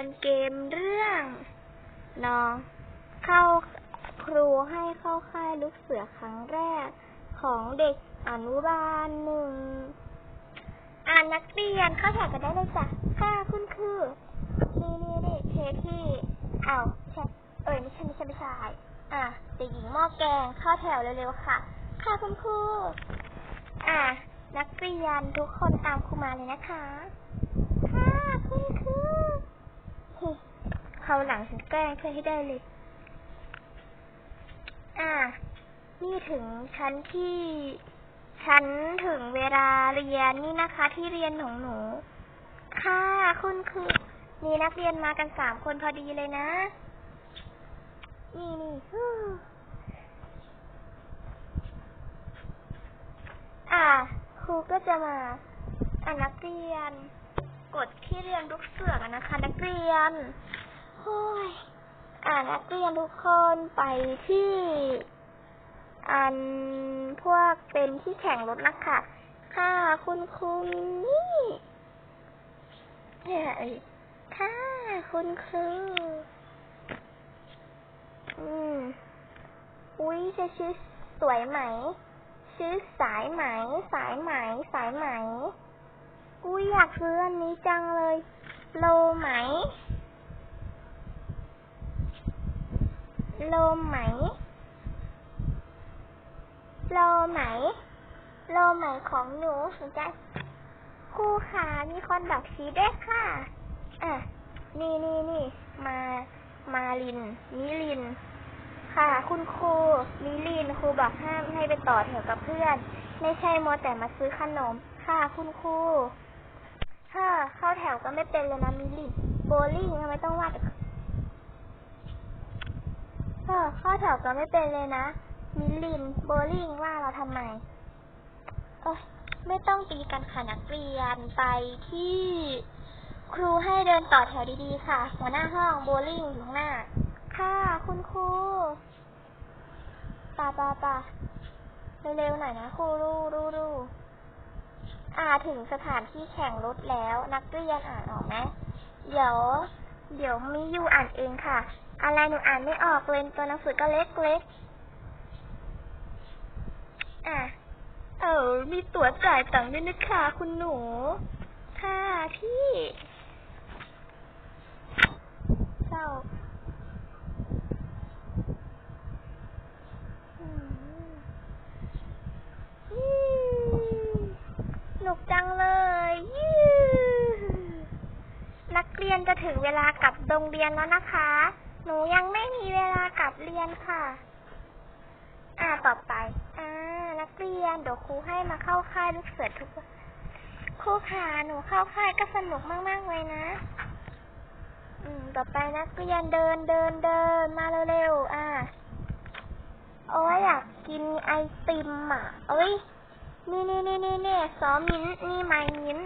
รเกมเรื่องน้องเข้าครูให้เข้าค่ายลูกเสือครั้งแรกของเด็กอนุบาลหนึ่ง อ่านนักเรียนเข้าแถวกันได้เลยจ้ะค่ะคุณครูนี่นี่นี่เทที่เอาใช่เอ้ยไม่ใช่ไม่ใช่ไม่ใช่อะเด็กหญิงหม้อแกงเข้าแถวเร็วๆค่ะ ค่ะคุณครูอะนักเรียนทุกคนตามครูมาเลยนะคะคุณครูเฮ้ย เขาหลังฉันแกล้งเพื่อให้ได้เลยอะนี่ถึงชั้นที่ฉันถึงเวลาเรียนนี่นะคะ ที่เรียนของหนู ค่ะคุณคือมีนักเรียนมากันสามคนพอดีเลยนะ นี่นี่ฮู้อ่า ครูก็จะมาอ่านักเรียน กดที่เรียนลูกเสือกนะคะ นักเรียน อ้ยอ่านักเรียนทุกคนไปที่ อันพวกเป็นที่แข่งรถนะคะค่ะคุณครูมินี่เฮ้ยค่ะคุณครูอืมอุ้ยจะชื่อสวยไหม ชื่อสายไหม สายไหม สายไหม อุ้ยอยากซื้ออันนี้จังเลย โลไหม โลไหม โลไหม โลไหมของหนูสนใจครูขามีคนดอกชีด้วยค่ะอะนี่นี่นี่มา มาลินมิลิน ค่ะ คุณครูมิลินครูบอกห้ามให้ไปต่อแถวกับเพื่อน ไม่ใช่มัวแต่มาซื้อขนม ค่ะ คุณครูเธอเข้าแถวก็ไม่เป็นเลยนะมิลินโบลิ่งทำไมต้องวาด อข้าแถวก็ไม่เป็นเลยนะ มิลลิน โบลิ่งว่าเราทำไมเอ้ยไม่ต้องตีกันค่ะนักเรียนไปที่ ครูให้เดินต่อแถวดีๆค่ะ หัวหน้าห้องโบลิ่งอยู่ข้างหน้า ค่ะคุณครูป่าป่าป่าเร็วๆหน่อยนะครูรูรูรูอ่าถึงสถานที่แข่งรถแล้ว นักเรียนอ่านออกไหมเดี๋ยว เดี๋ยวมีอยู่อ่านเองค่ะ อะไรหนูอ่านไม่ออกเลยตัวหนังสือก็เล็กๆอะเออมีตั๋วจ่ายตังค์ด้วยนะคะคุณหนู ค่ะพี่เศร้าอืมยี่สนุกจังเลยยนักเรียนจะถึงเวลากลับโรงเรียนแล้วนะคะ หนูยังไม่มีเวลากลับเรียนค่ะ อ่าต่อไป อ่า นักเรียนเดี๋ยวครูให้มาเข้าค่ายลูกเสือทุกวันครูขาหนูเข้าค่ายก็สนุกมากๆเลยนะ อืม ต่อไปนักเรียนเดินเดินเดินมาเร็วๆ อ่าโอ้ยอยากกินไอติมอะเอ้ยนี่นี่นี่นี่นี่ซ้อมมิ้นนี่ไม้มิ้น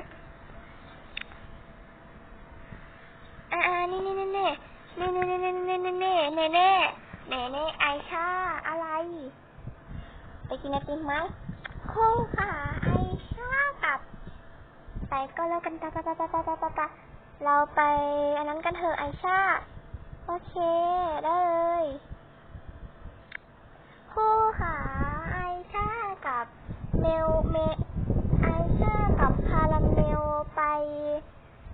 อ่าอ่านี่นี่ นี่นี่นี่นี่นี่นี่นี่นี่นี่เน่เน่เน่เน่ไอชาอะไร ไปกินไอติมไหมคงค่ะไอชากับไปก็แล้วกันปะปะปะปะปะปะปะปะเราไปอันนั้นกันเถอะไอชาโอเคได้เลยครูค่ะไอชากับเมลเมไอชากับคาราเมลไป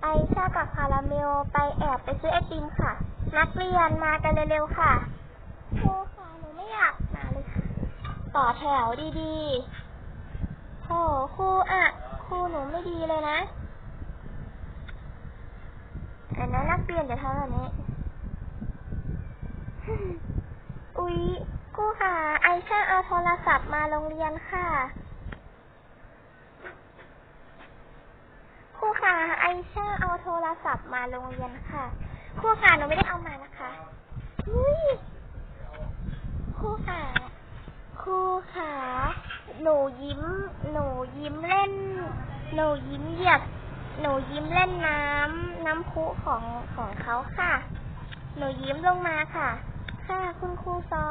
ไอชากับคาราเมลไปแอบไปซื้อไอติมค่ะ นักเรียนมากันเร็วๆค่ะครูค่ะหนูไม่อยากมาเลยค่ะ ต่อแถวดีๆโอ้ครูอะครูหนูไม่ดีเลยนะอันนั้นนักเรียนจะทำแบบนี้ อุ๊ยครูค่ะไอช่างเอาโทรศัพท์มาโรงเรียนค่ะครูค่ะไอช่างเอาโทรศัพท์มาโรงเรียนค่ะ ครูค่ะหนูไม่ได้เอามานะคะครูค่ะครูค่ะหนูยิ้ม หนูยิ้มเล่น หนูยิ้มเหยียบหนูยิ้มเล่นน้ำน้ำพุของของเขาค่ะ หนูยิ้มลงมาค่ะ ค่ะคุณครูซอ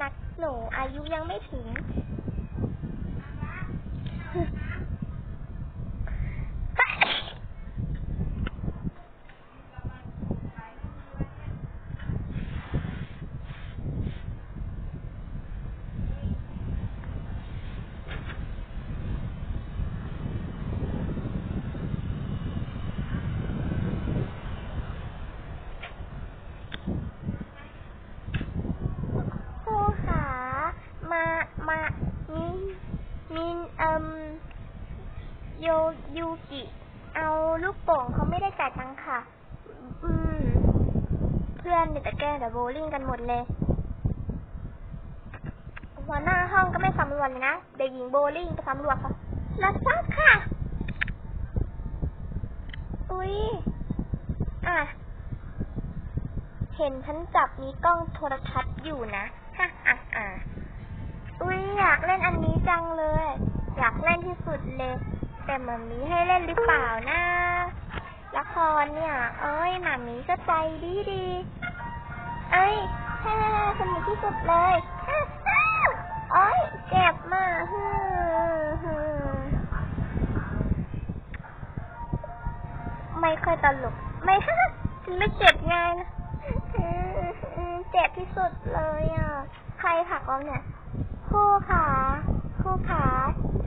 นักหนูอายุยังไม่ถึง โยยูกิ เอาลูกโป่งเขาไม่ได้จ่ายตังค่ะ อืม เพื่อนเดี๋ยแต่แกล้งเดี๋ยวโบลิ่งกันหมดเลย หัวหน้าห้องก็ไม่สำรวจเลยนะ เด็กหญิงโบลิ่งไปสำรวจค่ะรับทราบค่ะ อุ๊ยอะ เห็นฉันจับมีกล้องโทรทัศน์อยู่นะ ฮะอะอะอุ๊ยอยากเล่นอันนี้จังเลย อยากเล่นที่สุดเลย แต่มันมีให้เล่นหรือเปล่านะละครเนี่ย เอ้ยหมามีก็ใจดีดีเอ้ยฮ่าสนุกที่สุดเลยเอ้ยเจ็บมากฮึ่มฮึ่มไม่ค่อยตลก ไม่ฮ่าฉันไม่เจ็บไงนะเจ็บที่สุดเลยอะ ใครผักเราเนี่ยครูขาครูขา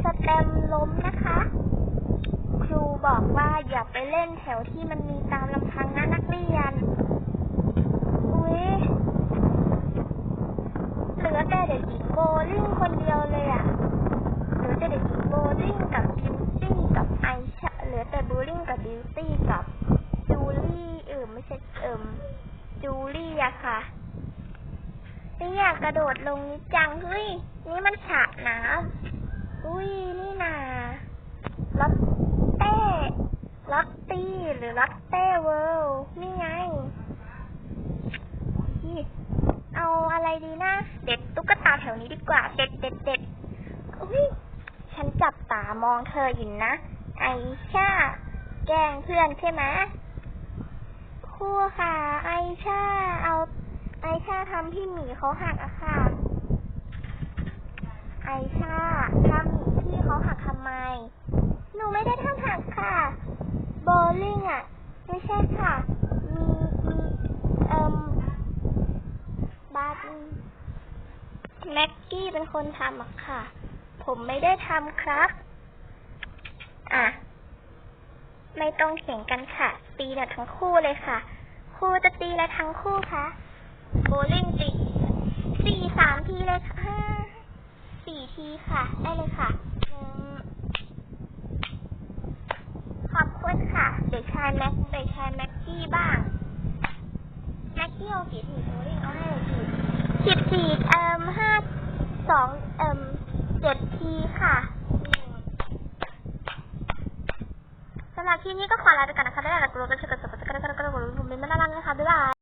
สแตมล้มนะคะ ครูบอกว่าอย่าไปเล่นแถวที่มันมีตามลำพังนะนักเรียน อุ้ยเหลือแต่เด็กหญิงโบลิ่งคนเดียวเลยอะเหลือแต่เด็กหญิงโบลิ่งกับบิวตี้กับไอชาเหลือแต่โบลิ่งกับบิวตี้กับจูลี่เอิมไม่ใช่เอิมจูลี่อะค่ะไม่อยากกระโดดลงนี้จังเฮ้ยนี่มันฉะน้ำ อุ้ยนี่นาล็อตเต้ล็อตตี้หรือล็อตเต้เวิลด์นี่ไงนี่เอาอะไรดีนะ เด็ดตุ๊กตาแถวนี้ดีกว่า เด็ดเด็ดเด็ดอุ้ยฉันจับตามองเธออยู่นะ ไอชา แกล้งเพื่อนใช่ไหมครูค่ะ ไอชา เอา ไอชาทำพี่หมีเขาหักอะค่ะ ไอชาทำหมีพี่เขาหักทำไม หนูไม่ได้ทำหักค่ะ โบลิ่งอะ ไม่ใช่ค่ะ มีมีเอ่มบาร์แม็กกี้เป็นคนทำอะค่ะ ผมไม่ได้ทำครับ อะ ไม่ต้องเถียงกันค่ะ ตีนี่ยทั้งคู่เลยค่ะ ครูจะตีอะทั้งคู่คะโบลิ่งตีสี่สามทีเลยค่ะ สี่ทีค่ะ ได้เลยค่ะอืมขอบคุณค่ะ เด็กชายแม็กเด็กชายแม็กกี้บ้างแม็กกี้เอากี่ทีโบลิ่งเอาให้ทีสิบสี่เอ่มห้าสองเอ่มเจ็ดทีค่ะสำหรับที่นี้ก็ขอลาไปก่อนนะคะได้แล้วกลัวกันเชื่อกันสักกันสักกันสักกันผมไม่น่ารักนะคะบ๊ายบาย